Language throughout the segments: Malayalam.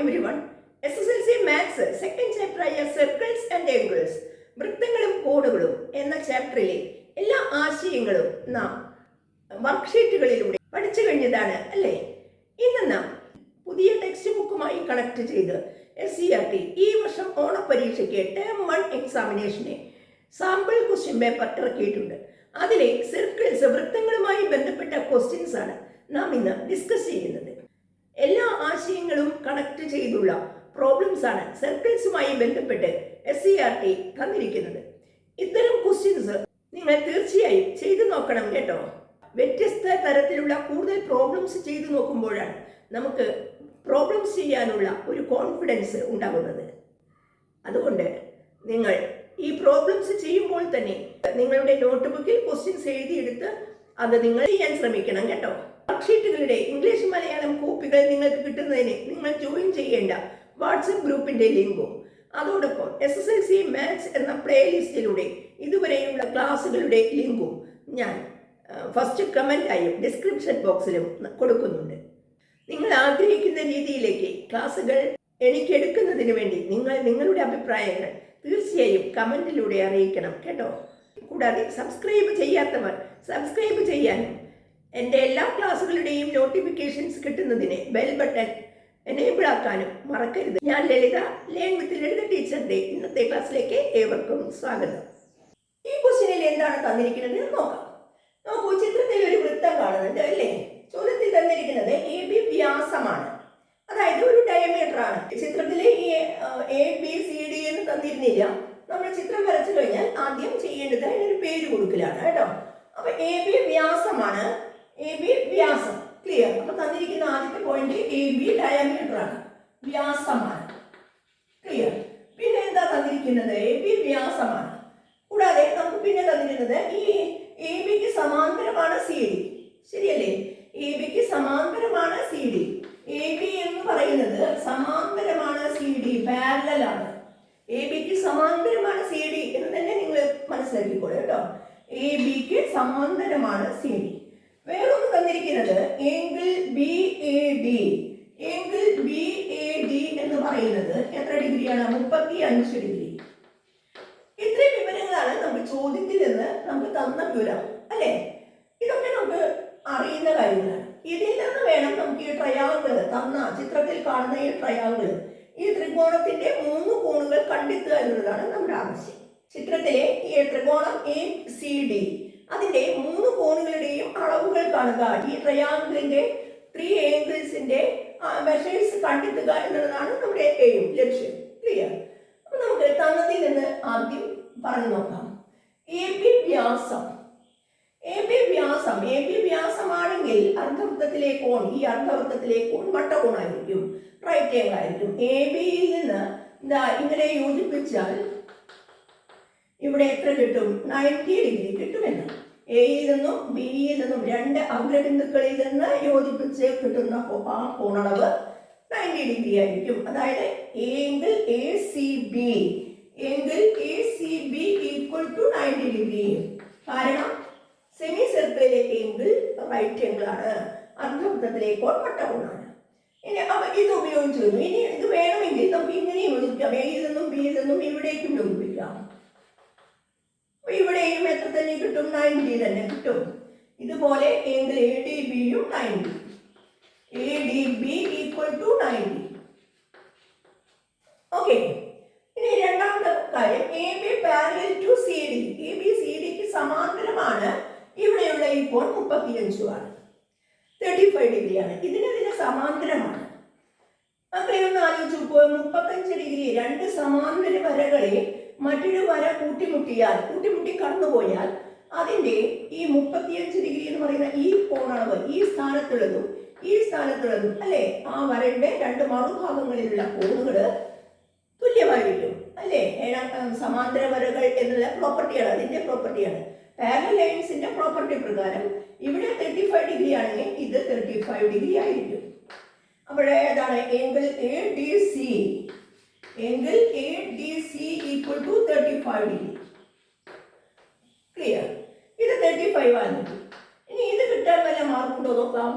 Everyone S S L C maths second ചാപ്റ്ററായ circles and angles വൃത്തങ്ങളും കോണുകളും എന്ന ചാപ്റ്ററിലെ എല്ലാ ആശയങ്ങളും നാം വർക്ക്ഷീറ്റുകളിലൂടെ പഠിച്ചു കഴിഞ്ഞതാണ് അല്ലേ? ഇന്ന് നാം പുതിയ ടെക്സ്റ്റ് ബുക്കുമായി കണക്ട് ചെയ്ത് എസ് സി ആർ ടി ഈ വർഷം ഓണപരീക്ഷയ്ക്ക് ടേം വൺ എക്സാമിനേഷനെ സാമ്പിൾ ക്വസ്റ്റ്യൻ പേപ്പർ ഇറക്കിയിട്ടുണ്ട്. അതിലെ സർക്കിൾസ് വൃത്തങ്ങളുമായി ബന്ധപ്പെട്ട ക്വസ്റ്റ്യൻസ് ആണ് നാം ഇന്ന് ഡിസ്കസ് ചെയ്യുന്നത്. എല്ലാ ആശയങ്ങളും കണക്ട് ചെയ്തുള്ള പ്രോബ്ലംസ് ആണ് സർക്കിൾസുമായി ബന്ധപ്പെട്ട് എസ് സി ആർ ടി തന്നിരിക്കുന്നത്. ഇത്തരം ക്വസ്റ്റ്യൻസ് നിങ്ങൾ തീർച്ചയായും ചെയ്തു നോക്കണം കേട്ടോ. വ്യത്യസ്ത തരത്തിലുള്ള കൂടുതൽ പ്രോബ്ലംസ് ചെയ്തു നോക്കുമ്പോഴാണ് നമുക്ക് പ്രോബ്ലംസ് ചെയ്യാനുള്ള ഒരു കോൺഫിഡൻസ് ഉണ്ടാകുന്നത്. അതുകൊണ്ട് നിങ്ങൾ ഈ പ്രോബ്ലംസ് ചെയ്യുമ്പോൾ തന്നെ നിങ്ങളുടെ നോട്ട്ബുക്കിൽ ക്വസ്റ്റ്യൻസ് എഴുതിയെടുത്ത് അത് നിങ്ങൾ ചെയ്യാൻ ശ്രമിക്കണം കേട്ടോ. വർക്ക്ഷീറ്റുകളുടെ ഇംഗ്ലീഷ് മലയാളം കോപ്പികൾ നിങ്ങൾക്ക് കിട്ടുന്നതിന് നിങ്ങൾ ജോയിൻ ചെയ്യേണ്ട വാട്സപ്പ് ഗ്രൂപ്പിന്റെ ലിങ്കും. അതോടൊപ്പം S S L C maths എന്ന പ്ലേലിസ്റ്റിലൂടെ ഇതുവരെയുള്ള ക്ലാസ്സുകളുടെ ലിങ്കും ഞാൻ ഫസ്റ്റ് കമന്റായും ഡിസ്ക്രിപ്ഷൻ ബോക്സിലും കൊടുക്കുന്നുണ്ട്. നിങ്ങൾ ആഗ്രഹിക്കുന്ന രീതിയിലേക്ക് ക്ലാസ്സുകൾ എനിക്ക് എടുക്കുന്നതിന് വേണ്ടി നിങ്ങൾ നിങ്ങളുടെ അഭിപ്രായങ്ങൾ തീർച്ചയായും കമന്റിലൂടെ അറിയിക്കണം കേട്ടോ. കൂടാതെ സബ്സ്ക്രൈബ് ചെയ്യാത്തവർ സബ്സ്ക്രൈബ് ചെയ്യാനും എന്റെ എല്ലാ ക്ലാസ്സുകളുടെയും നോട്ടിഫിക്കേഷൻസ് കിട്ടുന്നതിന് ബെൽ ബട്ടൺ എനേബിൾ ആക്കാനും മറക്കരുത്. ഞാൻ ലളിത ലേൺ വിത്ത് ലളിത ടീച്ചറിന്റെ ഇന്നത്തെ ക്ലാസ്സിലേക്ക് ഏവർക്കും സ്വാഗതം. ഈ ക്വസ്റ്റ്യനിൽ എന്താണ് തന്നിരിക്കുന്നത്? നോക്കാം. നോക്കൂ ചിത്രത്തിൽ ഒരു വൃത്തം കാണുന്നുണ്ട് അല്ലേ? ചോദ്യത്തിൽ തന്നിരിക്കുന്നത് എ ബി വ്യാസമാണ്. അതായത് ഒരു ഡയമീറ്റർ ആണ്. ചിത്രത്തിലെ ഈ എ ബി സി ഡി എന്ന് തന്നിരുന്നില്ല. നമ്മൾ ചിത്രം വരച്ചു കഴിഞ്ഞാൽ ആദ്യം ചെയ്യേണ്ടത് അതിനൊരു പേര് കൊടുക്കലാണ് കേട്ടോ. അപ്പൊ എ ബി വ്യാസമാണ്. എ ബി വ്യാസം. ക്ലിയർ അപ്പൊ തന്നിരിക്കുന്ന ആദ്യത്തെ പോയിന്റ് എ ബി ഡയമീറ്റർ ആണ്. വ്യാസമാണ്. ക്ലിയർ പിന്നെ എന്താ തന്നിരിക്കുന്നത്? എ ബി വ്യാസമാണ്. കൂടാതെ നമുക്ക് പിന്നെ തന്നിരിക്കുന്നത് ഈ എ ബിക്ക് സമാന്തരമാണ് സി ഡി ശരിയല്ലേ? എ ബിക്ക് സമാന്തരമാണ് സി ഡി എ ബി എന്ന് പറയുന്നത് സമാന്തരമാണ് സി ഡി പാരലാണ് എ ബിക്ക് സമാന്തരമാണ് സി ഡി എന്ന് തന്നെ നിങ്ങൾ മനസ്സിലാക്കിക്കോളൂ കേട്ടോ. എ ബിക്ക് സമാന്തരമാണ് സി ഡി തന്നിരിക്കുന്നത് എങ്കിൽ ബി എ ഡി എങ്കിൽ ബി എ ഡി എന്ന് പറയുന്നത് എത്ര ഡിഗ്രിയാണ്? മുപ്പത്തി അഞ്ച് ഡിഗ്രി. ഇത്രയും വിവരങ്ങളാണ് നമുക്ക് ചോദ്യത്തിൽ നിന്ന് നമുക്ക് തന്ന വിവരം അല്ലേ? ഇതൊക്കെ നമുക്ക് അറിയുന്ന കാര്യങ്ങളാണ്. ഇതിൽ നിന്ന് വേണം നമുക്ക് ഈ ട്രയാങ്കിൾ തന്ന ചിത്രത്തിൽ കാണുന്ന ഈ ട്രയാങ്കിൾ ഈ ത്രികോണത്തിന്റെ മൂന്ന് കോണുകൾ കണ്ടെത്തുക എന്നുള്ളതാണ് നമ്മുടെ ആവശ്യം. ചിത്രത്തിലെ ഈ ത്രികോണം എ സി ഡി അതിന്റെ മൂന്ന് കോണുകളുടെയും അളവുകൾ കാണുക. ഈ ട്രയാങ്കിളിന്റെ ത്രീ ഏംഗിൾസിന്റെ മെഷേഴ്സ് കണ്ടെത്തുക എന്നുള്ളതാണ് നമ്മുടെ എയിം ലക്ഷ്യം. ക്ലിയർ അപ്പൊ നമുക്ക് തന്നതിൽ നിന്ന് ആദ്യം പറഞ്ഞു നോക്കാം. എ ബി വ്യാസം. എ ബി വ്യാസം. എ ബി വ്യാസമാണെങ്കിൽ അർദ്ധവൃത്തത്തിലെ കോൺ ഈ അർദ്ധവൃത്തത്തിലെ കോൺ വട്ടകോണായിരിക്കും. റൈറ്റ് ആംഗിൾ ആയിരിക്കും. എ ബിയിൽ നിന്ന് ഇതാ ഇങ്ങനെ യോജിപ്പിച്ചാൽ ഇവിടെ എത്ര കിട്ടും? നയന്റി ഡിഗ്രി കിട്ടുമെന്ന്. എയിൽ നിന്നും ബിയിൽ നിന്നും രണ്ട് അഗ്രബിന്ദുക്കളിൽ നിന്ന് യോജിപ്പിച്ച് കിട്ടുന്ന ആ കോണളവ് നയന്റി ഡിഗ്രി ആയിരിക്കും. അതായത് എങ്കിൽ എ സി ബി എങ്കിൽ A C B equal to ninety degree കാരണം സെമി സർക്കിളിലെ എങ്കിൽ റൈറ്റ് എങ്കിൾ ആണ്. അർദ്ധവൃത്തത്തിലേക്കോ വട്ടകോണാണ്. ഇനി അവ ഇത് ഉപയോഗിച്ചു ഇനി ഇത് വേണമെങ്കിൽ നമുക്ക് ഇങ്ങനെ യോജിക്കാം എയിൽ നിന്നും ബിയിൽ നിന്നും ഇവിടേക്കും യോജിപ്പിക്കാം. ഇവിടെയും എത്ര തന്നെ കിട്ടും? നയന്റി തന്നെ കിട്ടും. ഇതുപോലെ എങ്കിൽ എ ഡി ബിയും ninety A D B equal to ninety okay ഇനി രണ്ടാമത്തെ കാര്യം A B parallel to C D A B C ഡിക്ക് സമാന്തരമാണ്. ഇവിടെയുള്ള ഈ കോൺ മുപ്പത്തിയഞ്ചുമാണ് തേർട്ടി ഫൈവ് ഡിഗ്രിയാണ് ഇതിനതിന് സമാന്തരമാണ്. അത്രയൊന്നും ആലോചിച്ചു പോയി മുപ്പത്തഞ്ച് ഡിഗ്രി രണ്ട് സമാന്തര വരകളെ മറ്റൊരു വര കൂട്ടിമുട്ടിയാൽ കൂട്ടിമുട്ടി കടന്നുപോയാൽ അതിന്റെ ഈ മുപ്പത്തിയഞ്ച് ഡിഗ്രി എന്ന് പറയുന്ന ഈ കോണളവ് ഈ സ്ഥാനത്തുള്ളതും ഈ സ്ഥാനത്തുള്ളതും അല്ലേ? ആ വരയുടെ രണ്ട് മറുഭാഗങ്ങളിലുള്ള കോണുകൾ തുല്യമായിരിക്കും അല്ലേ? സമാന്തര വരകൾ എന്നുള്ള പ്രോപ്പർട്ടിയാണ് അതിന്റെ പ്രോപ്പർട്ടിയാണ്. പാരലൽ ലൈൻസിന്റെ പ്രോപ്പർട്ടി പ്രകാരം ഇവിടെ തേർട്ടി ഫൈവ് ഡിഗ്രി ആണെങ്കിൽ ഇത് തേർട്ടി ഫൈവ് ഡിഗ്രി ആയിരിക്കും. അവിടെ ഏതാണ്? എങ്കിൽ A D C C equal to thirty five degree clear ഇത് തേർട്ടി ഫൈവ് ആണ്. ഇനി ഇത് കിട്ടാൻ വല്ല മാർക്കുണ്ടോ നോക്കാം.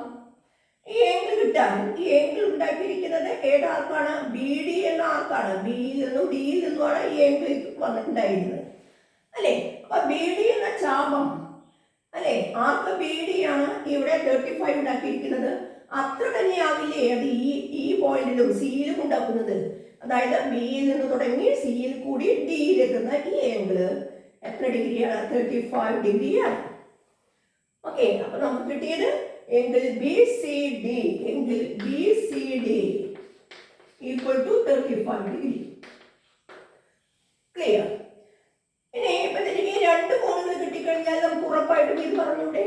ഈ ഏങ്കിൾ കിട്ടാൻ ഈ ഏങ്കിൾ ഉണ്ടാക്കിയിരിക്കുന്നത് ഏത് ആർക്കാണ് ബി ഡി എന്ന ആർക്കാണ് ബിയിൽ നിന്നും ഡിയിൽ നിന്നുമാണ് ഈ ഏങ്കിൾ വന്നിട്ടുണ്ടായിരുന്നത്. അല്ലേ? അപ്പൊ ബി ഡി എന്ന ചാപം അല്ലേ? ആർക്ക് ബി ഡി ആണ് ഇവിടെ തേർട്ടി ഫൈവ് ഉണ്ടാക്കിയിരിക്കുന്നത്. അത്ര തന്നെയാവില്ലേ അത് ഈ ഈ പോയിന്റിലും സിയിലും ഉണ്ടാക്കുന്നത്? അതായത് ബിയിൽ നിന്ന് തുടങ്ങി സിയിൽ കൂടി ഡിയിലെത്തുന്ന ഈ ആംഗിൾ എത്ര ഡിഗ്രിയാണ് തേർട്ടി ഫൈവ് ഡിഗ്രിയാണ് ഓക്കെ അപ്പൊ നമുക്ക് കിട്ടിയത് എങ്കിൽ ബി സി ഡി എങ്കിൽ B C D equal to thirty five degree clear ഇനി ഇപ്പൊ എനിക്ക് രണ്ട് കോണുകൾ കിട്ടിക്കഴിഞ്ഞാൽ നമുക്ക് ഉറപ്പായിട്ടും ഇത് പറഞ്ഞൂടെ?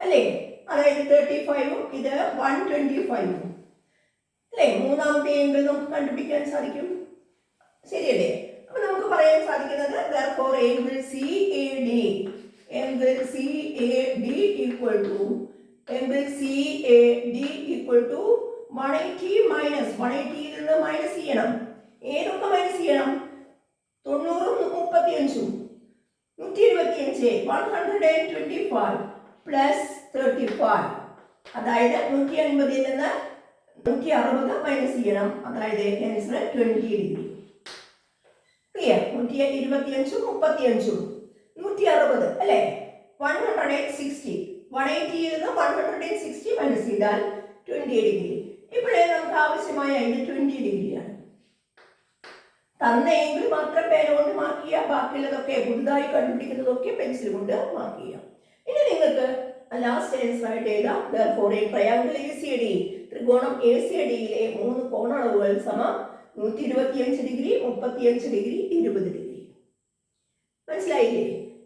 അല്ലേ? അതായത് തേർട്ടി ഫൈവും ഇത് വൺ ട്വന്റി ഫൈവും അല്ലേ? മൂന്നാമത്തെ എങ്കിൽ നമുക്ക് കണ്ടുപിടിക്കാൻ സാധിക്കും. ശരിയല്ലേ? അപ്പൊ നമുക്ക് പറയാൻ സാധിക്കുന്നത് therefore angle CAD angle CAD equal to angle CAD equal to 180 minus 180 യിൽ നിന്ന് മൈനസ് ഏതൊക്കെ മൈനസ് ചെയ്യണം? തൊണ്ണൂറും മുപ്പത്തിയഞ്ചും. നൂറ്റി ഇരുപത്തിയഞ്ച് one hundred and twenty five plus thirty five അതായത് നൂറ്റി അൻപതിൽ നിന്ന് നൂറ്റി അറുപത് മൈനസ് ചെയ്യണം. അതായത് ആൻസർ ട്വന്റി ഡിഗ്രി ക്ലിയർ നൂറ്റി ഇരുപത്തിയഞ്ചും മുപ്പത്തിയഞ്ചും. നൂറ്റി അറുപത് അല്ലേ one hundred and sixty one എയ്റ്റിയിൽ നിന്ന് one hundred and sixty minus ചെയ്താൽ ട്വന്റി ഡിഗ്രി ഇപ്പോഴേ നമുക്ക് ആവശ്യമായ ഇത് ട്വന്റി ഡിഗ്രിയാണ് തന്നെയെങ്കിൽ മാത്രം മാത്രം കൊണ്ട് മാർക്ക് ചെയ്യാം ബാക്കിയുള്ളതൊക്കെ പുതുതായി കണ്ടുപിടിക്കുന്നതൊക്കെ പെൻസിൽ കൊണ്ട് മാർക്ക് ചെയ്യാം ഇനി നിങ്ങൾക്ക് ലാസ്റ്റ് ആൻസർ ആയിട്ട് എഴുതാം. ഫോർ എ ട്രയാങ്കിൾ ഡി ത്രികോണം എ സി ഡിയിലെ മൂന്ന് കോണളവുകൾ സമ നൂറ്റി ഇരുപത്തിയഞ്ച് ഡിഗ്രി മുപ്പത്തിയഞ്ച് ഡിഗ്രി ഇരുപത് ഡിഗ്രി. മനസ്സിലായില്ലേ?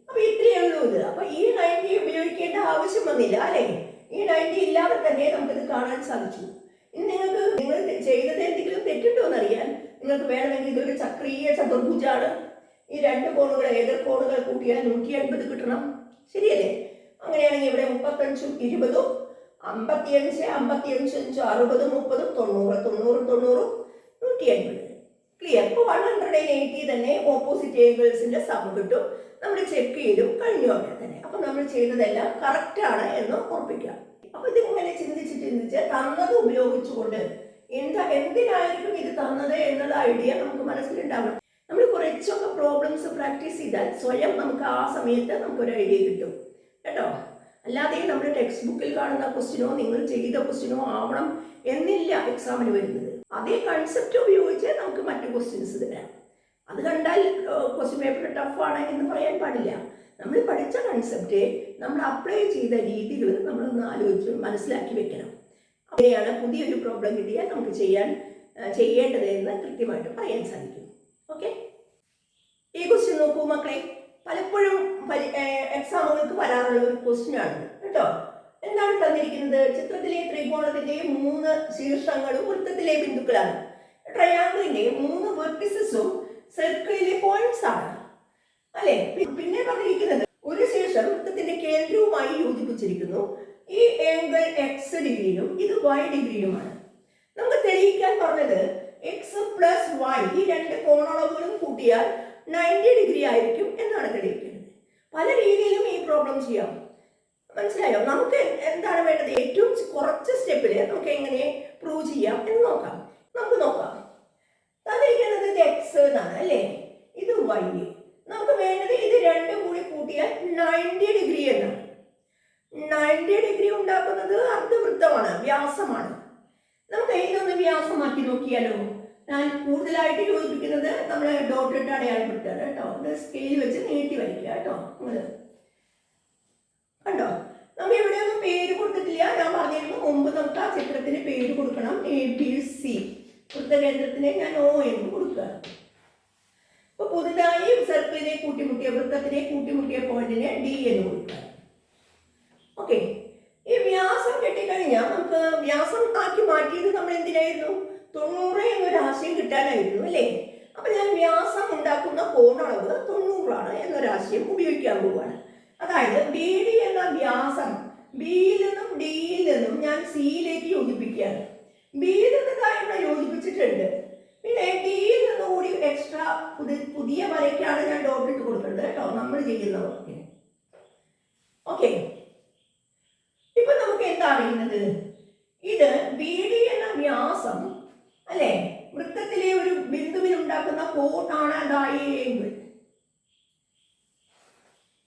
അപ്പൊ ഇത്രയേ ഉള്ളൂ ഇത്. അപ്പൊ ഈ നയന്റി ഉപയോഗിക്കേണ്ട ആവശ്യം വന്നില്ല അല്ലേ? ഈ നയന്റി ഇല്ലാതെ തന്നെ നമുക്കിത് കാണാൻ സാധിച്ചു. ഇനി നിങ്ങൾക്ക് നിങ്ങൾ ചെയ്തത് എന്തെങ്കിലും തെറ്റുണ്ടോ എന്നറിയാൻ നിങ്ങൾക്ക് വേണമെങ്കിൽ ഇതൊരു ചക്രീയ ചതുർഭുജാണ്. ഈ രണ്ട് കോണുകൾ എതിർ കോണുകൾ കൂട്ടിയാൽ നൂറ്റി അൻപത് കിട്ടണം. ശരിയല്ലേ? അങ്ങനെയാണെങ്കിൽ ഇവിടെ മുപ്പത്തഞ്ചും ഇരുപതും അമ്പത്തിയഞ്ച് അമ്പത്തിയഞ്ച് അഞ്ച് അറുപതും മുപ്പതും തൊണ്ണൂറ് തൊണ്ണൂറ് തൊണ്ണൂറും നൂറ്റി അൻപത് ക്ലിയർ ഇപ്പോൾ വൺ ഹൺഡ്രഡ് ആൻഡ് എയ്റ്റി തന്നെ ഓപ്പോസിറ്റ് ഏംഗിൾസിന്റെ സം കിട്ടും. നമ്മൾ ചെക്ക് ചെയ്തും കഴിഞ്ഞു അവിടെ തന്നെ. അപ്പം നമ്മൾ ചെയ്തതെല്ലാം കറക്റ്റ് ആണ് എന്ന് ഉറപ്പിക്കാം അപ്പൊ ഇതിങ്ങനെ ചിന്തിച്ച് ചിന്തിച്ച് തന്നത് ഉപയോഗിച്ചുകൊണ്ട് എന്താ എന്തിനായിരിക്കും ഇത് തന്നത് എന്നുള്ള ഐഡിയ നമുക്ക് മനസ്സിലുണ്ടാവണം. നമ്മൾ കുറച്ചൊക്കെ പ്രോബ്ലംസ് പ്രാക്ടീസ് ചെയ്താൽ സ്വയം നമുക്ക് ആ സമയത്ത് നമുക്കൊരു ഐഡിയ കിട്ടും. കേട്ടോ? അല്ലാതെ നമ്മുടെ ടെക്സ്റ്റ് ബുക്കിൽ കാണുന്ന ക്വസ്റ്റിനോ നിങ്ങൾ ചെയ്ത ക്വസ്റ്റിനോ ആവണം എന്നില്ല എക്സാമിന് വരുന്നത്. അതേ കൺസെപ്റ്റ് ഉപയോഗിച്ച് നമുക്ക് മറ്റു ക്വസ്റ്റ്യൻസ് തരാം. അത് കണ്ടാൽ ക്വസ്റ്റ്യൻ പേപ്പർ ടഫാണ് എന്ന് പറയാൻ പാടില്ല. നമ്മൾ പഠിച്ച കൺസെപ്റ്റ് നമ്മൾ അപ്ലൈ ചെയ്ത രീതികൾ നമ്മളൊന്ന് ആലോചിച്ച് മനസ്സിലാക്കി വെക്കണം. അവിടെയാണ് പുതിയൊരു പ്രോബ്ലം കിട്ടിയാൽ നമുക്ക് ചെയ്യാൻ ചെയ്യേണ്ടത് എന്ന് കൃത്യമായിട്ട് പറയാൻ സാധിക്കും. ഓക്കെ ഈ ക്വസ്റ്റ്യൻ നോക്കൂ മക്കളെ. പലപ്പോഴും എക്സാമുകൾക്ക് വരാറുള്ള ഒരു ക്വസ്റ്റ്യൻ ആണ്. കേട്ടോ? എന്താണ് തന്നിരിക്കുന്നത്? ചിത്രത്തിലെ ത്രികോണത്തിന്റെ മൂന്ന് ശീർഷങ്ങളും വൃത്തത്തിലെ ബിന്ദുക്കളാണ്. ട്രയാങ്കിളിന്റെ മൂന്ന് വെർട്ടിസസും സർക്കിളിലെ പോയിന്റ്സ് ആണ്. അല്ലെ? പിന്നെ പറഞ്ഞിരിക്കുന്നത് ഒരു ശീർഷം വൃത്തത്തിന്റെ കേന്ദ്രവുമായി യോജിപ്പിച്ചിരിക്കുന്നു. ഈ ഏങ്കിൾ എക്സ് ഡിഗ്രിയും ഇത് വൈ ഡിഗ്രിയുമാണ് നമുക്ക് തെളിയിക്കാൻ പറഞ്ഞത് എക്സ് പ്ലസ് വൈ ഈ രണ്ട് കോണളവുകളും കൂട്ടിയാൽ നയന്റി ഡിഗ്രി ആയിരിക്കും എന്നാണ് തെളിയിക്കുന്നത്. പല രീതിയിലും ഈ പ്രോബ്ലം ചെയ്യാം. മനസ്സിലായോ? നമുക്ക് എന്താണ് വേണ്ടത്? ഏറ്റവും കുറച്ച് സ്റ്റെപ്പിൽ നമുക്ക് എങ്ങനെ പ്രൂവ് ചെയ്യാം എന്ന് നോക്കാം. നമുക്ക് നോക്കാം. തന്നിരിക്കുന്നത് ഇത് എക്സ് എന്നാണ് അല്ലേ? ഇത് വൈ നമുക്ക് വേണ്ടത് ഇത് രണ്ടും കൂടി കൂട്ടിയാൽ നയന്റി ഡിഗ്രി എന്നാണ്. നയന്റി ഡിഗ്രി ഉണ്ടാക്കുന്നത് അർദ്ധവൃത്തമാണ് വ്യാസമാണ്. നമുക്ക് ഇതൊന്ന് വ്യാസമാക്കി നോക്കിയാലോ? ഞാൻ കൂടുതലായിട്ട് യോജിപ്പിക്കുന്നത് നമ്മൾ ഡോട്ട് ഇട്ട് അടയാളപ്പെടുത്തുകയാണ് കേട്ടോ. അത് സ്കെയിൽ വെച്ച് നീട്ടി വരയ്ക്കുക കേട്ടോ. നിങ്ങൾ കണ്ടോ? നമ്മൾ ഇവിടെ ഒന്നും പേര് കൊടുത്തിട്ടില്ല. ഞാൻ പറഞ്ഞിരുന്നു മുമ്പ് നമുക്ക് ആ ചിത്രത്തിന് പേര് കൊടുക്കണം. എ ബി സി വൃത്തകേന്ദ്രത്തിന് ഞാൻ ഓ എന്ന് കൊടുക്കുക. അപ്പൊ പുതുതായി സർക്കിളിനെ കൂട്ടിമുട്ടിയ വൃത്തത്തിനെ കൂട്ടിമുട്ടിയ പോയിന്റിനെ ഡി എന്ന് കൊടുക്കുക. ഓക്കെ ഈ വ്യാസം കെട്ടിക്കഴിഞ്ഞാൽ നമുക്ക് വ്യാസം ആക്കി മാറ്റിയത് നമ്മൾ എന്തിനായിരുന്നു? തൊണ്ണൂറ് എന്നൊരു ആശയം കിട്ടാനായിരുന്നു അല്ലേ? അപ്പൊ ഞാൻ വ്യാസം ഉണ്ടാക്കുന്ന കോണളവ് തൊണ്ണൂറാണ് എന്നൊരാശയം ഉപയോഗിക്കാൻ പോവുകയാണ് അതായത് ബി ഡി എന്ന വ്യാസം ബിയിൽ നിന്നും ഡിയിൽ നിന്നും ഞാൻ സിയിലേക്ക് യോജിപ്പിക്കുകയാണ്. ബിയിൽ നിന്ന് കാര്യങ്ങൾ യോജിപ്പിച്ചിട്ടുണ്ട്. പിന്നെ ഡിയിൽ നിന്ന് കൂടി എക്സ്ട്രാ പുതിയ വരയ്ക്കാണ് ഞാൻ ഡോട്ട് ഇട്ട് കൊടുക്കുന്നത് കേട്ടോ. നമ്മൾ ചെയ്യുന്ന വർക്കിന് ഓക്കെ ഇപ്പൊ നമുക്ക് എന്താ അറിയുന്നത് ഇത് ബി ഡി എന്ന വ്യാസം അല്ലെ? വൃത്തത്തിലെ ഒരു ബിന്ദുവിൽ ഉണ്ടാക്കുന്ന കോണാണ് എങ്കിൾ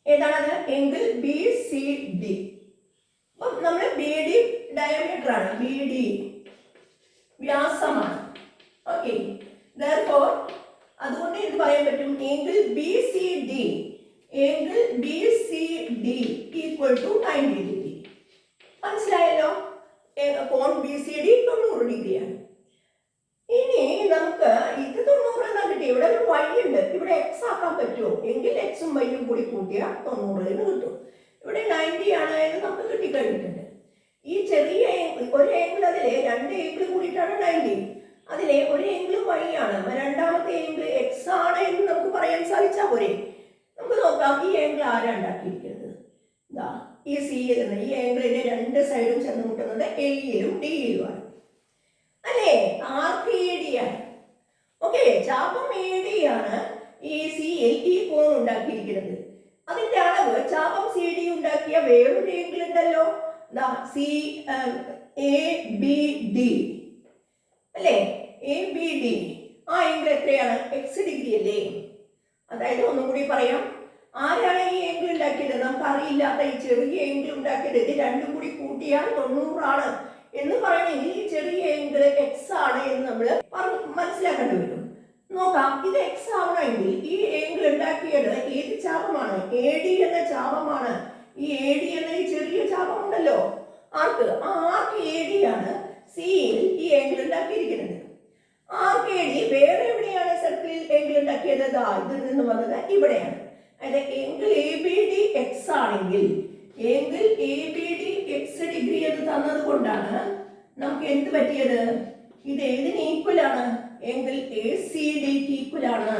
ഏതാണത്? എങ്കിൽ ബി സി ഡി അപ്പം നമ്മൾ ബി ഡി ഡയമീറ്റർ ആണ്. ബി ഡി വ്യാസമാണ്. ഓക്കെ ദർഫോർ അതുകൊണ്ട് ഇത് പറയാൻ പറ്റും? എങ്കിൽ ബി സി ഡി എങ്കിൽ B C D equal to ninety degree മനസ്സിലായല്ലോ? കോൺ ബി സി ഡി തൊണ്ണൂറ് ഡിഗ്രിയാണ്. ഇനി നമുക്ക് ഇത് തൊണ്ണൂറ് എന്നാ കിട്ടി. ഇവിടെ ഒരു വൈ ഉണ്ട് ഇവിടെ എക്സ് ആക്കാൻ പറ്റുമോ? എങ്കിൽ എക്സും വൈയും കൂടി കൂട്ടിയാൽ തൊണ്ണൂറ് എന്ന് കിട്ടും. ഇവിടെ നയന്റി ആണ് എന്ന് നമുക്ക് കിട്ടിക്കഴിഞ്ഞിട്ടുണ്ട്. ഈ ചെറിയ ഒരു ഏങ്കിൾ അതിലെ രണ്ട് ഏങ്കിൾ കൂടിയിട്ടാണ് നയന്റി അതിലെ ഒരു ഏങ്കിൾ വൈ ആണ്. രണ്ടാമത്തെ ഏങ്കിൾ എക്സ് ആണ് എന്ന് നമുക്ക് പറയാൻ സാധിച്ചാൽ പോരെ. നമുക്ക് നോക്കാം ഈ ഏങ്കിൾ ആരാ ഉണ്ടാക്കിയിരിക്കുന്നത്? ഈ സി എന്ന ഈ ഏങ്കിളിന്റെ രണ്ട് സൈഡും ചെന്ന് മുട്ടുന്നത് എയിലും ഡിയിലുമാണ് ഡി ആണ്. ഓക്കെ ചാപം എ ഈ സിയിൽ ഈ കോൺ ഉണ്ടാക്കിയിരിക്കുന്നത്. അതിന്റെ അളവ് ചാപം സി ഡി ഉണ്ടാക്കിയ വേറൊരു ഏങ്കിൾ ഉണ്ടല്ലോ. സി എ ബി ഡി അല്ലേ? എ ബി ഡി ആ ഏങ്കിൾ എത്രയാണ്? എക്സ് ഡിഗ്രി അല്ലേ? അതായത് ഒന്നും കൂടി പറയാം. ആരാണ് ഈ ഏങ്കിൾ ഉണ്ടാക്കിയത്? നമുക്ക് അറിയില്ലാത്ത ഈ ചെറിയ ഏങ്കിൾ ഉണ്ടാക്കിയത്. ഇത് രണ്ടും കൂടി കൂട്ടിയാൽ തൊണ്ണൂറാണ്. എന്ന് പറയണമെങ്കിൽ ഈ ചെറിയ ഏങ്കിൾ എക്സ് ആണ് എന്ന് നമ്മൾ മനസ്സിലാക്കേണ്ടി വരും. നോക്കാം ഇത് എക്സ് ആവണമെങ്കിൽ ഈ ഏങ്കിൾ ഉണ്ടാക്കിയത് ഏത് ചാപമാണ്? എ ഡി എന്ന ചാപമാണ്. ഈ എ ഡി എന്ന ഈ ചെറിയ ചാപം ഉണ്ടല്ലോ ആർക്ക്? ആ ആർക്ക് എ ഡി ആണ് സിയിൽ ഈ ഏങ്കിൾ ഉണ്ടാക്കിയിരിക്കുന്നത്. ആർക്ക് എ ഡി വേറെ എവിടെയാണ് സർക്കിളിൽ ഏങ്കിൾ ഉണ്ടാക്കിയത്? ദാ ഇതിൽ നിന്ന് വന്നത് ഇവിടെയാണ്. അതായത് angle A B D X ആണെങ്കിൽ angle A B D X degree എന്ന് തന്നത് കൊണ്ടാണ് നമുക്ക് എന്ത് പറ്റിയത്? ഇത് ഏതിന് ഈക്വൽ ആണ്? എങ്കിൽ എ സി ഡിക്ക് ഈക്വൽ ആണ്.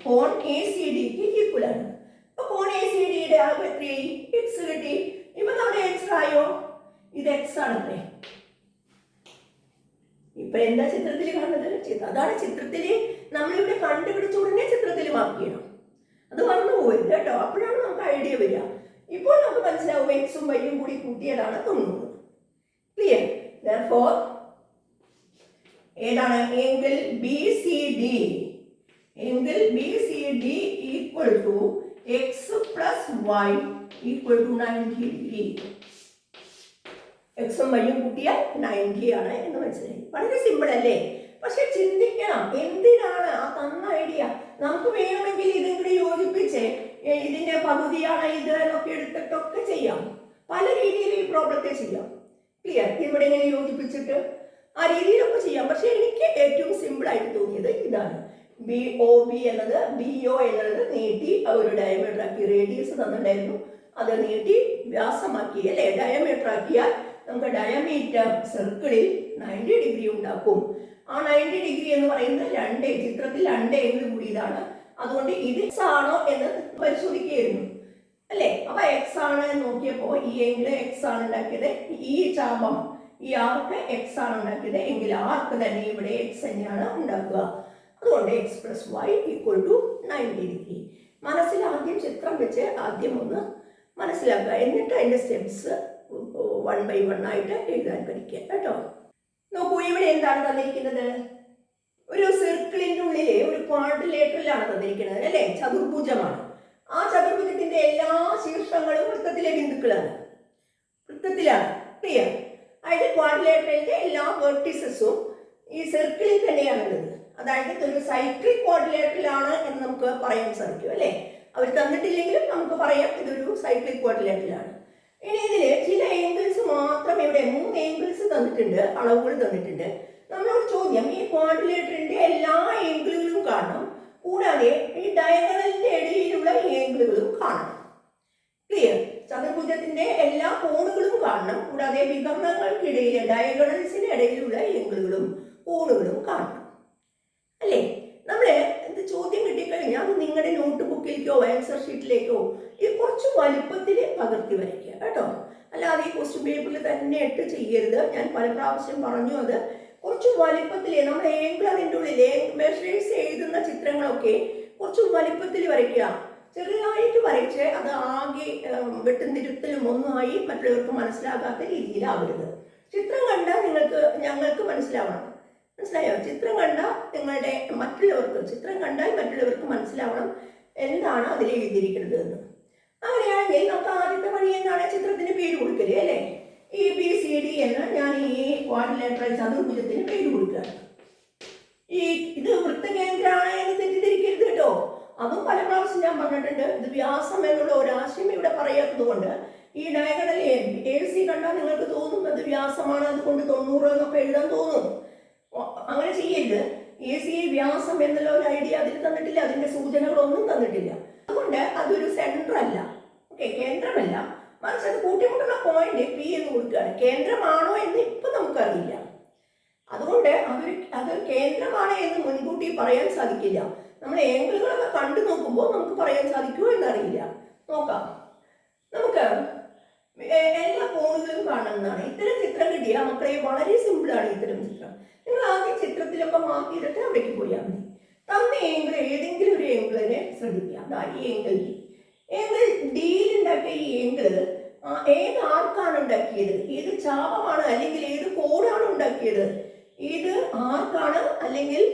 കോൺ എ സി ഡിക്ക് ഈക്വൽ ആണ്. അപ്പൊ കോൺ എ സി ഡിയുടെ ആകെ എത്രയായി എക്സ് കിട്ടി. ഇപ്പൊ നമ്മുടെ എക്സ് ആയോ? ഇത് എക്സ് ആണല്ലേ ഇപ്പൊ എന്താ ചിത്രത്തിൽ കാണുന്നത്? അതാണ് ചിത്രത്തിൽ നമ്മളിവിടെ കണ്ടുപിടിച്ച ഉടനെ ചിത്രത്തിൽ മാർക്ക് ചെയ്യണം. അത് മറന്നു പോയി കേട്ടോ. അപ്പോഴാണ് നമുക്ക് ഐഡിയ വരിക. ഇപ്പോൾ നമുക്ക് മനസ്സിലാവും എക്സും വൈയും കൂടി കൂട്ടിയതാണ് തൊണ്ണൂറ് ക്ലിയർ ഫോർ ഏതാണ്? എങ്കിൽ ബി സി ഡി എങ്കിൽ B C D equal to X plus Y equal to ninety degree എക്സും വൈയും കൂട്ടിയാൽ നയന്റി ആണ് എന്ന് മനസ്സിലായി. വളരെ സിമ്പിൾ അല്ലേ? പക്ഷെ ചിന്തിക്കണം എന്തിനാണ്? ആ തന്ന ഐഡിയ നമുക്ക് വേണമെങ്കിൽ ഇതും കൂടി യോജിപ്പിച്ച് ഏ, ഇതിന്റെ പകുതിയാണ് ഇത് എന്നൊക്കെ എടുത്തിട്ടൊക്കെ ചെയ്യാം. പല രീതിയിൽ ഈ പ്രോബ്ലത്തെ ചെയ്യാം. ക്ലിയർ ഇവിടെ ഇങ്ങനെ യോജിപ്പിച്ചിട്ട് ആ രീതിയിലൊക്കെ ചെയ്യാം. പക്ഷേ എനിക്ക് ഏറ്റവും സിമ്പിൾ ആയിട്ട് തോന്നിയത് ഇതാണ്. ബി ഒ ബി എന്നത് ബി ഒ എന്നുള്ളത് നീട്ടി ഒരു ഡയമീറ്റർ ആക്കി റേഡിയസ് തന്നിട്ടുണ്ടായിരുന്നു. അത് നീട്ടി വ്യാസമാക്കി അല്ലേ? ഡയമീറ്റർ ആക്കിയാൽ നമുക്ക് ഡയമീറ്റർ സർക്കിളിൽ നയന്റി ഡിഗ്രി ഉണ്ടാക്കും. ആ നയന്റി ഡിഗ്രി എന്ന് പറയുന്നത് രണ്ട് ചിത്രത്തിൽ രണ്ട് എങ്കിൽ കൂടിയതാണ്. അതുകൊണ്ട് ഇത് എക്സ് ആണോ എന്ന് പരിശോധിക്കുകയായിരുന്നു. അല്ലേ? അപ്പൊ എക്സ് ആണ് നോക്കിയപ്പോൾ നോക്കിയപ്പോ ഈ എങ്കിൽ എക്സ് ആണ് ഉണ്ടാക്കിയത്. ഈ ചാപം ഈ ആർക്ക് എക്സ് ആണ് ഉണ്ടാക്കിയത്. എങ്കിൽ ആർക്ക് തന്നെ ഇവിടെ എക്സ് തന്നെയാണ് ഉണ്ടാക്കുക. അതുകൊണ്ട് X plus Y equal to ninety degree മനസ്സിൽ ആദ്യം ചിത്രം വെച്ച് ആദ്യം ഒന്ന് മനസ്സിലാക്കുക. എന്നിട്ട് അതിന്റെ സ്റ്റെപ്സ് വൺ ബൈ വൺ ആയിട്ട് എഴുതാൻ പഠിക്കുക. കേട്ടോ? നോക്കൂ ഇവിടെ എന്താണ് തന്നിരിക്കുന്നത്? ഒരു സർക്കിളിന്റെ ഉള്ളിലെ ഒരു ക്വാഡ്രിലേറ്ററിലാണ് തന്നിരിക്കുന്നത് അല്ലേ? ചതുർഭുജമാണ്. ആ ചതുർഭുജത്തിന്റെ എല്ലാ ശീർഷങ്ങളും വൃത്തത്തിലെ ബിന്ദുക്കളാണ്. വൃത്തത്തിലാണ്. ക്ലിയർ അതായത് ക്വാഡിലേറ്ററിന്റെ എല്ലാ വെർട്ടിസസും ഈ സർക്കിളിൽ തന്നെയാണുള്ളത്. അതായത് ഒരു സൈക്ലിക് ക്വാഡ്രിലേറ്ററിലാണ് എന്ന് നമുക്ക് പറയാൻ സാധിക്കും അല്ലേ? അവർ തന്നിട്ടില്ലെങ്കിലും നമുക്ക് പറയാം ഇതൊരു സൈക്ലിക് ക്വാഡ്രിലേറ്ററിലാണ് ഇനി ഇതിൽ ചില ഏംഗിൾസ് മാത്രം ഇവിടെ മൂന്ന് ഏംഗിൾസ് തന്നിട്ടുണ്ട് അളവുകൾ തന്നിട്ടുണ്ട്. നമ്മളോട് ചോദ്യം ഈ ക്വാഡ്രിലേറ്ററിന്റെ എല്ലാ ഏംഗിളുകളും കാണണം. കൂടാതെ ഈ ഡയഗണലിന്റെ ഇടയിലുള്ള ഏംഗിളുകളും കാണണം. ക്ലിയർ ചതുർഭുജത്തിന്റെ എല്ലാ കോണുകളും കാണണം. കൂടാതെ വികർണങ്ങൾക്കിടയിലെ ഡയഗണൽസിന് ഇടയിലുള്ള ഏംഗിളുകളും കോണുകളും കാണണം. അല്ലേ? നമ്മൾ ഇത് ചോദ്യം കിട്ടിക്കഴിഞ്ഞാൽ അത് നിങ്ങളുടെ നോട്ട് ബുക്കിലേക്കോ ആൻസർ ഷീറ്റിലേക്കോ ഈ കുറച്ച് വലിപ്പത്തിൽ പകർത്തി വരയ്ക്കുക കേട്ടോ. അല്ലാതെ ഈ ക്വസ്റ്റ്യൻ പേപ്പറിൽ തന്നെ ഇട്ട് ചെയ്യരുത്. ഞാൻ പല പ്രാവശ്യം പറഞ്ഞു അത് കുറച്ച് വലിപ്പത്തിൽ നമ്മൾ അതിന്റെ ഉള്ളിൽ മെഷേഴ്സ് എഴുതുന്ന ചിത്രങ്ങളൊക്കെ കുറച്ച് വലിപ്പത്തിൽ വരയ്ക്കുക. ചെറുതായിട്ട് വരച്ച് അത് ആകെ വെട്ടും തിരുത്തലും ഒന്നുമായി മറ്റുള്ളവർക്ക് മനസ്സിലാകാത്ത രീതിയിലാവരുത്. ചിത്രം കണ്ടാൽ നിങ്ങൾക്ക് ഞങ്ങൾക്ക് മനസ്സിലാവണം. മനസ്സിലായോ? ചിത്രം കണ്ടാൽ നിങ്ങളുടെ മറ്റുള്ളവർക്ക് ചിത്രം കണ്ടാൽ മറ്റുള്ളവർക്ക് മനസ്സിലാവണം എന്താണ് അതിൽ എഴുതിയിരിക്കുന്നത് എന്ന്. അങ്ങനെയാണെങ്കിൽ നമുക്ക് ആദ്യത്തെ പണി എന്താണ്? ചിത്രത്തിന് പേര് കൊടുക്കൽ അല്ലേ? എ ബി സി ഡി എന്ന് ഞാൻ ഈ ക്വാഡ്രിലേറ്ററൽ ചതുർഭുജത്തിന് പേര് കൊടുക്കുകയാണ് ഈ ഇത് വൃത്തകേന്ദ്രമാണ് എന്ന് തെറ്റിദ്ധരിക്കരുത് കേട്ടോ. അതും പല പ്രാവശ്യം ഞാൻ പറഞ്ഞിട്ടുണ്ട്. ഇത് വ്യാസം എന്നുള്ള ഒരാശയം ഇവിടെ പറയാത്തത് കൊണ്ട് ഈ ഡയഗണൽ എ സി കണ്ടാൽ നിങ്ങൾക്ക് തോന്നും അത് വ്യാസമാണ് അതുകൊണ്ട് തൊണ്ണൂറ് എന്നൊക്കെ എഴുതാൻ തോന്നും. അങ്ങനെ ചെയ്യരുത്. എ സി വ്യാസം എന്നുള്ള ഒരു ഐഡിയ അതിൽ തന്നിട്ടില്ല. അതിന്റെ സൂചനകളൊന്നും തന്നിട്ടില്ല. അതുകൊണ്ട് അതൊരു സെന്റർ അല്ല. ഓക്കെ കേന്ദ്രമല്ല. മറിച്ച് കൂട്ടിമുട്ടുന്ന പോയിന്റ് പി എന്ന് കൊടുക്കുകയാണ്. കേന്ദ്രമാണോ എന്ന് ഇപ്പൊ നമുക്കറിയില്ല. അതുകൊണ്ട് അതൊരു അത് കേന്ദ്രമാണ് എന്ന് മുൻകൂട്ടി പറയാൻ സാധിക്കില്ല. നമ്മൾ ഏങ്കിളുകളൊക്കെ കണ്ടു നോക്കുമ്പോൾ നമുക്ക് പറയാൻ സാധിക്കുമോ എന്നറിയില്ല. നോക്കാം. നമുക്ക് എല്ലാ കോണുകളും കാണുന്നതാണ്. ഇത്തരം ചിത്രം കിട്ടിയാൽ മക്കളെ വളരെ സിമ്പിളാണ് ഇത്തരം ചിത്രം. നിങ്ങൾ ആദ്യം ചിത്രത്തിലൊക്കെ മാർക്ക് ചെയ്തിട്ട് അവിടേക്ക് പോയാൽ മതി. തന്ന ഏങ്കിൾ ഏതെങ്കിലും ഒരു ഏങ്കിളിനെ ശ്രദ്ധിക്കുക. അതാ ഈ ഏങ്കിൾ ഡി ഏങ്കിൾ ഈ ഏങ്കിൾ ഏത് ആർക്കാണ് ഉണ്ടാക്കിയത്? ഏത് ചാപമാണ് അല്ലെങ്കിൽ ഏത് കോഡാണ് ഉണ്ടാക്കിയത്? ഏത് ആർക്കാണ് അല്ലെങ്കിൽ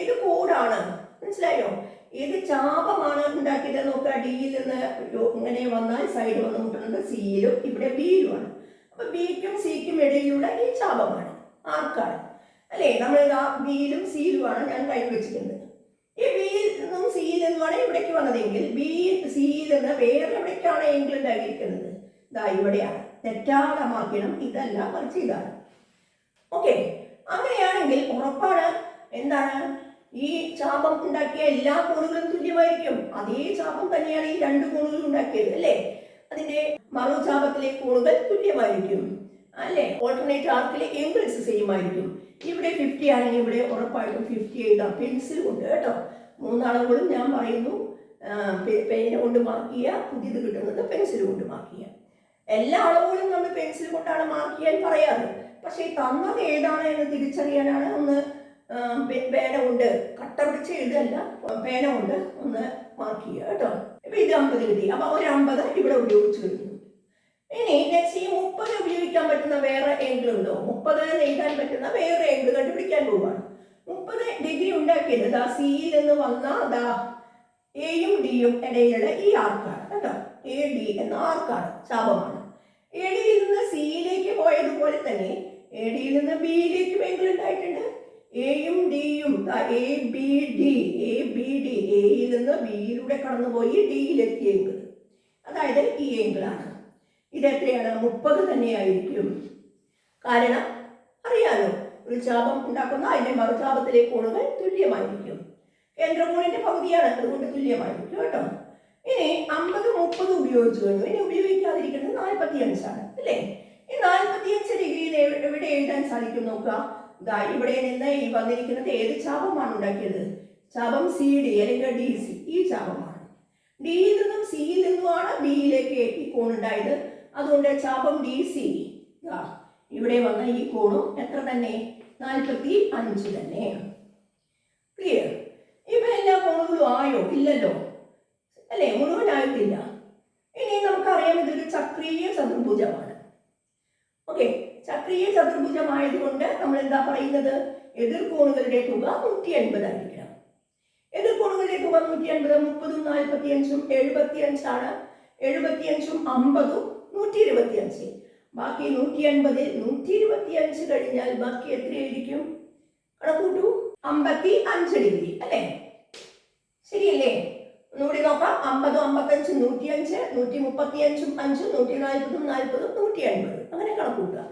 ഏത് കോഡാണ് മനസ്സിലായോ? ഏത് ചാപമാണ് ഉണ്ടാക്കിയത് നോക്കുക ഡിയിൽ നിന്ന് ഇങ്ങനെ വന്നാൽ സൈഡ് വന്ന് മുട്ടുന്നത് സിയിലും ഇവിടെ ബിയിലുമാണ് അപ്പൊ ബിക്കും സിക്കും ഇടയിലുള്ള ഈ ചാപമാണ്. ആർക്കാണ്? അല്ലേ? നമ്മൾ ബിയിലും സിയിലുമാണ് ഞാൻ കൈ വെച്ചിരിക്കുന്നത് ഈ ബിയിൽ നിന്നുമാണ് ഇവിടേക്ക് വന്നതെങ്കിൽ ബി സി എന്ന വേറെ എവിടേക്കാണ് എങ്കിൽ ഉണ്ടായിരിക്കുന്നത് ഇതാ ഇവിടെയാണ്. തെറ്റാതെ മാർക്കണം ഇതല്ല മറിച്ച് ഇതാണ്. ഓക്കെ അങ്ങനെയാണെങ്കിൽ ഉറപ്പാണ്. എന്താണ്? ഈ ചാപം ഉണ്ടാക്കിയ എല്ലാ കോണുകളും തുല്യമായിരിക്കും. അതേ ചാപം തന്നെയാണ് ഈ രണ്ട് കോണുകളും ഉണ്ടാക്കിയത് അല്ലേ? അതിന്റെ മറുചാപത്തിലെ കോണുകൾ തുല്യമായിരിക്കും അല്ലെ? ഓൾട്ടർനേറ്റ് ആർക്കിലെ എംബിൾസ് സെയിം ആയിരിക്കും. ഇവിടെ ഫിഫ്റ്റി ആണെങ്കിൽ ഇവിടെ ഉറപ്പായിട്ടും ഫിഫ്റ്റി എഴുതാം പെൻസിൽ കൊണ്ട് കേട്ടോ. മൂന്നളവുകളും ഞാൻ പറയുന്നു പേന കൊണ്ട് മാർക്ക് പുതിയത് കിട്ടുന്നത് പെൻസിൽ കൊണ്ട് മാർക്ക് എല്ലാ അളവുകളും നമ്മൾ പെൻസിൽ കൊണ്ടാണ് മാർക്ക് ചെയ്യാൻ പറയാറ്. പക്ഷേ ഈ തന്നത് ഏതാണ് എന്ന് തിരിച്ചറിയാനാണ് ഒന്ന് പേന കൊണ്ട് കട്ട പിടിച്ച് എഴുതല്ല പേന കൊണ്ട് ഒന്ന് മാർക്ക് ചെയ്യുക കേട്ടോ. ഇപ്പൊ ഇത് അമ്പത് കിട്ടി അപ്പൊ ഒരു അമ്പത് ഇവിടെ ഉപയോഗിച്ച് കഴിഞ്ഞു. ഇനി നെക്സ്റ്റ് ഈ മുപ്പത് ഉപയോഗിക്കാൻ പറ്റുന്ന വേറെ ഏങ്കിൾ ഉണ്ടോ? മുപ്പത് എഴുതാൻ പറ്റുന്ന വേറെ ഏങ്കിൾ കണ്ടുപിടിക്കാൻ പോവാണ്. മുപ്പത് ഡിഗ്രി ഉണ്ടാക്കിയത്. ദാ സിയിൽ നിന്ന് വന്ന ദാ എയും ഡിയും ഇടയിലുള്ള ഈ ആർക്കാണ് കേട്ടോ എ ഡി എന്ന ആർക്കാണ്? ശാപമാണ്. എ ഡിയിൽ നിന്ന് സിയിലേക്ക് പോയതുപോലെ തന്നെ എ ഡിയിൽ നിന്ന് ബിയിലേക്ക് ഏങ്കിൾ ഉണ്ടായിട്ടുണ്ട്. എയും ഡിയും A B D A B D എയിൽ നിന്ന് ബിയിലൂടെ കടന്നുപോയി ഡിയിലെത്തിയ എങ്കിൽ അതായത് ഈ എങ്കിളാണ് ഇത് എത്രയാണ്? മുപ്പത് തന്നെയായിരിക്കും. കാരണം അറിയാലോ ഒരു ചാപം ഉണ്ടാക്കുന്ന അതിന്റെ മറുചാപത്തിലെ കോണുകൾ തുല്യമായിരിക്കും. കേന്ദ്രകോണിന്റെ പകുതിയാണ്. അതുകൊണ്ട് തുല്യമായിരിക്കും കേട്ടോ. ഇനി അമ്പത് മുപ്പത് ഉപയോഗിച്ചു കഴിഞ്ഞു. ഇനി ഉപയോഗിക്കാതിരിക്കുന്നത് നാൽപ്പത്തി അഞ്ചാണ് അല്ലേ? ഈ നാൽപ്പത്തി അഞ്ച് ഡിഗ്രിയിൽ എവിടെ എഴുതാൻ സാധിക്കും നോക്കുക? ഇതാ ഇവിടെ നിന്ന് ഈ വന്നിരിക്കുന്നത് ഏത് ചാപമാണ് ഉണ്ടാക്കിയത്? ചാപം സി ഡി അല്ലെങ്കിൽ ഡി സി ഈ ചാപമാണ് ഡിയിൽ നിന്നും സിയിൽ നിന്നുമാണ് ബിയിലേക്ക് ഈ കോൺ ഉണ്ടായത്. അതുകൊണ്ട് ചാപം ഡി സി ഇവിടെ വന്ന ഈ കോണും എത്ര തന്നെ? നാൽപ്പത്തി അഞ്ച് തന്നെ. ക്ലിയർ ഇപ്പൊ എല്ലാ കോണുകളും ആയോ? ഇല്ലല്ലോ. അല്ലേ? മുഴുവനായിട്ടില്ല ഇനി നമുക്കറിയാം ഇതൊരു ചക്രീയ ചതുർഭുജമാണ്. ഓക്കെ ചക്രീയ ചതുർഭുജമായതുകൊണ്ട് നമ്മൾ എന്താ പറയുന്നത് എതിർകോണുകളുടെ തുക നൂറ്റി അൻപതായിരിക്കണം എതിർകോണുകളുടെ തുക നൂറ്റി അൻപത് മുപ്പതും നാൽപ്പത്തി അഞ്ചും എഴുപത്തി അഞ്ചാണ് എഴുപത്തി അഞ്ചും അമ്പതും നൂറ്റി ഇരുപത്തി അഞ്ച് ബാക്കി നൂറ്റി അൻപതിൽ നൂറ്റി ഇരുപത്തി അഞ്ച് കഴിഞ്ഞാൽ ബാക്കി എത്രയായിരിക്കും കണക്കൂട്ടു. അമ്പത്തി അഞ്ച് ഡിഗ്രി അല്ലേ? ശരിയല്ലേ? ഒന്നുകൂടി നോക്കാം. അമ്പതും അമ്പത്തഞ്ചും നൂറ്റി അഞ്ച് നൂറ്റി മുപ്പത്തി അഞ്ചും അഞ്ചും നൂറ്റി നാൽപ്പതും നാൽപ്പതും നൂറ്റി അൻപത് അങ്ങനെ കണക്കൂട്ടുക.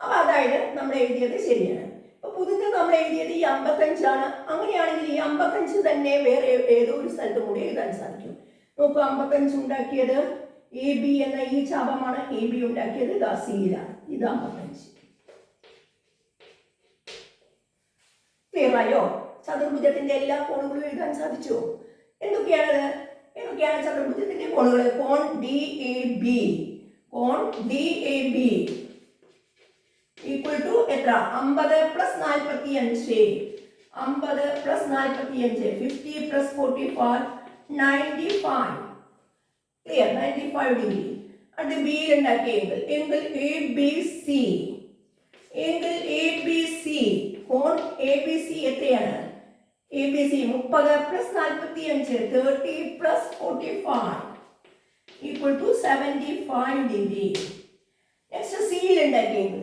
അപ്പൊ അതായത് നമ്മൾ എഴുതിയത് ശരിയാണ്. അപ്പൊ പുതുത് നമ്മൾ എഴുതിയത് ഈ അമ്പത്തഞ്ചാണ്. അങ്ങനെയാണെങ്കിൽ ഈ അമ്പത്തഞ്ച് തന്നെ വേറെ ഏതോ ഒരു സ്ഥലത്തും കൂടി എഴുതാൻ സാധിക്കും. നോക്കൂ അമ്പത്തഞ്ച് ഉണ്ടാക്കിയത് എ ബി എന്ന ഈ ചാപമാണ് എ ബി ഉണ്ടാക്കിയത്. ഇതാ സിയിലാണ് ഇത് അമ്പത്തഞ്ച് ക്ലിയർ ചതുർഭുജത്തിന്റെ എല്ലാ കോണുകളും എഴുതാൻ സാധിച്ചോ? എന്തൊക്കെയാണത്? എന്തൊക്കെയാണ് ചതുർഭുജത്തിന്റെ കോണുകൾ കോൺ D A B cone D A B equal to എത്ര? അമ്പത് പ്ലസ് നാൽപ്പത്തി അഞ്ച് അമ്പത് പ്ലസ് നാൽപ്പത്തി അഞ്ച് fifty plus forty five ninety five clear ninety five degree അത് ബിയിൽ ഉണ്ടാക്കിയ എങ്കിൽ എങ്കിൽ എ ബി സി എങ്കിൽ എ ബി സി കോൺ എ ബി സി എത്രയാണ്? എ ബി സി മുപ്പത് പ്ലസ് നാൽപ്പത്തി അഞ്ച് thirty plus forty five equal to seventy five degree next സിയിൽ ഉണ്ടാക്കിയത്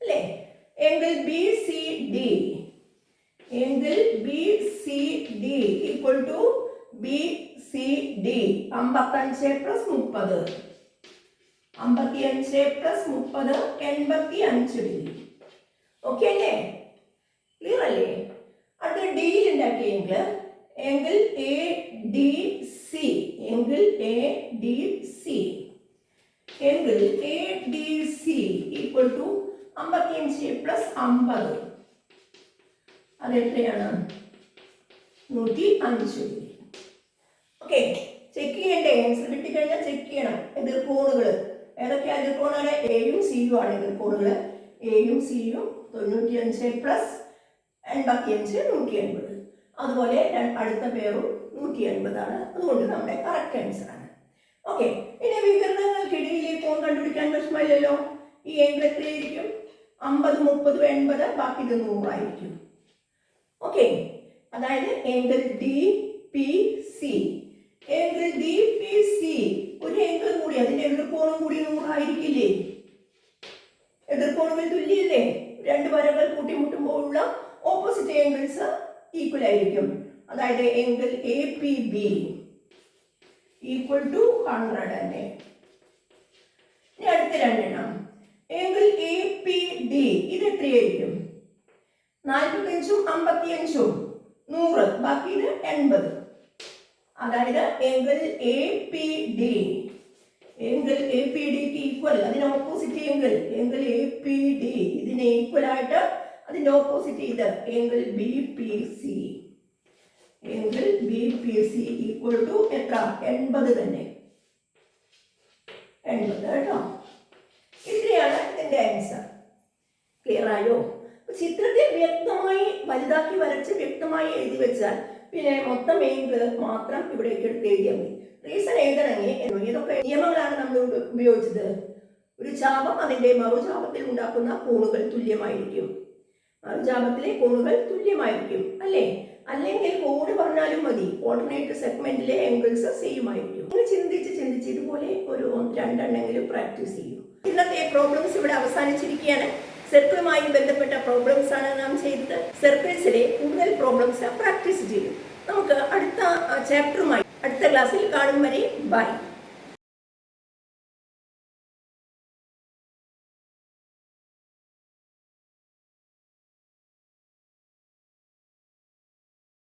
അല്ലേ എങ്കിൽ ബി സി ഡി എങ്കിൽ B C D equal to B C D അമ്പത്തഞ്ച് പ്ലസ് മുപ്പത്. അമ്പത്തി അഞ്ച് പ്ലസ് മുപ്പത് എൺപത്തി അഞ്ച് ഡിഗ്രി. ഓക്കെ അല്ലേ? ക്ലിയർ അല്ലേ? അടുത്ത ഡിയിൽ ഉണ്ടാക്കിയെങ്കിൽ എങ്കിൽ എ ഡി സി എങ്കിൽ എ ഡി സി എങ്കിൽ A D C equal to അമ്പത്തി അഞ്ച് പ്ലസ് അമ്പത്. അതെത്രയാണ് നൂറ്റി അഞ്ച് ഡിഗ്രി ഓക്കെ ചെക്ക് ചെയ്യണ്ടേ ആൻസർ കിട്ടിക്കഴിഞ്ഞാൽ ചെക്ക് ചെയ്യണം എതിർക്കോണുകൾ ഏതൊക്കെയാണ് എതിർക്കോണുകൾ എയും സിയും ആണ് എതിർക്കോണുകൾ എയും സിയും തൊണ്ണൂറ്റി അഞ്ച് പ്ലസ് എൺപത്തി അഞ്ച് നൂറ്റി എൺപത് അതുപോലെ അടുത്ത പേരും നൂറ്റി എൺപതാണ് അതുകൊണ്ട് നമ്മുടെ കറക്റ്റ് ആൻസർ ആണ്. ഓക്കെ ഇനി വികരണങ്ങൾക്കിടയിൽ ഈ കോൺ കണ്ടുപിടിക്കാൻ പ്രശ്നമില്ലല്ലോ. ഈ ഏങ്കിൾ എത്രയായിരിക്കും? അമ്പത് മുപ്പത് എൺപത് ബാക്കി ഇത് നൂറായിരിക്കും. ഓക്കെ അതായത് angle D P C angle D P C ഒരു ഏങ്കിൾ കൂടി അതിന്റെ എതിർക്കോണം കൂടി നൂറായിരിക്കില്ലേ എതിർക്കോണുകൾ തുല്യല്ലേ? രണ്ട് വരകൾ കൂട്ടിമുട്ടുമ്പോൾ ഉള്ള ഓപ്പോസിറ്റ് ഏങ്കിൾസ് ഈക്വൽ ആയിരിക്കും. അതായത് എങ്കിൽ A P B equal to hundred തന്നെ ഇനി അടുത്ത രണ്ടെണ്ണം. എങ്കിൽ എ പി ഡി ഇത് എത്രയായിരിക്കും? നാൽപ്പത്തഞ്ചും അമ്പത്തിയഞ്ചും. നൂറ്. ബാക്കി ഇത് എൺപത്. അതായത് എങ്കിൽ എ പി ഡി എങ്കിൽ എ പി ഡിക്ക് ഈക്വൽ അതിന് ഓപ്പോസിറ്റ് എങ്കിൽ എങ്കിൽ എ പി ഡി ഇതിന് ഈക്വൽ ആയിട്ട് അതിന്റെ ഓപ്പോസിറ്റ് ഇത്. എങ്കിൽ ബി പി സി എങ്കിൽ B P C equal to എത്ര? എൺപത് തന്നെ. എൺപത് കേട്ടോ? ഇത്രയാണ് ഇതിന്റെ ആൻസർ ക്ലിയർ ആയോ? ചിത്രത്തെ വ്യക്തമായി വലുതാക്കി വരച്ച് വ്യക്തമായി എഴുതി വെച്ചാൽ പിന്നെ മൊത്തം ഏങ്കിൾ മാത്രം ഇവിടേക്ക് എടുത്ത് എഴുതിയാൽ മതി. റീസൺ എഴുതണമെങ്കിൽ ഏതൊക്കെ നിയമങ്ങളാണ് നമ്മൾ ഉപയോഗിച്ചത്. ഒരു ചാപം അതിന്റെ മറുചാപത്തിൽ ഉണ്ടാക്കുന്ന കോണുകൾ തുല്യമായിരിക്കും. മറുചാപത്തിലെ കോണുകൾ തുല്യമായിരിക്കും അല്ലേ? അല്ലെങ്കിൽ കോഡ് പറഞ്ഞാലും മതി. ഓൾട്ടർനേറ്റ് സെഗ്മെന്റിലെ ആംഗിൾസ് സെയിം ആയിരിക്കും നിങ്ങൾ ചിന്തിച്ച് ചിന്തിച്ച് ഇതുപോലെ ഒരു രണ്ടെണ്ണെങ്കിലും പ്രാക്ടീസ് ചെയ്യും. ഇന്നത്തെ പ്രോബ്ലംസ് ഇവിടെ അവസാനിച്ചിരിക്കുകയാണ്. സർക്കിളുമായി ബന്ധപ്പെട്ട പ്രോബ്ലംസ് ആണ് നാം ചെയ്തത്. സർക്കിൾസിലെ കൂടുതൽ പ്രോബ്ലംസ് പ്രാക്ടീസ് ചെയ്യും. നമുക്ക് അടുത്ത ചാപ്റ്ററുമായി അടുത്ത ക്ലാസ്സിൽ കാണും വരെ. ബൈ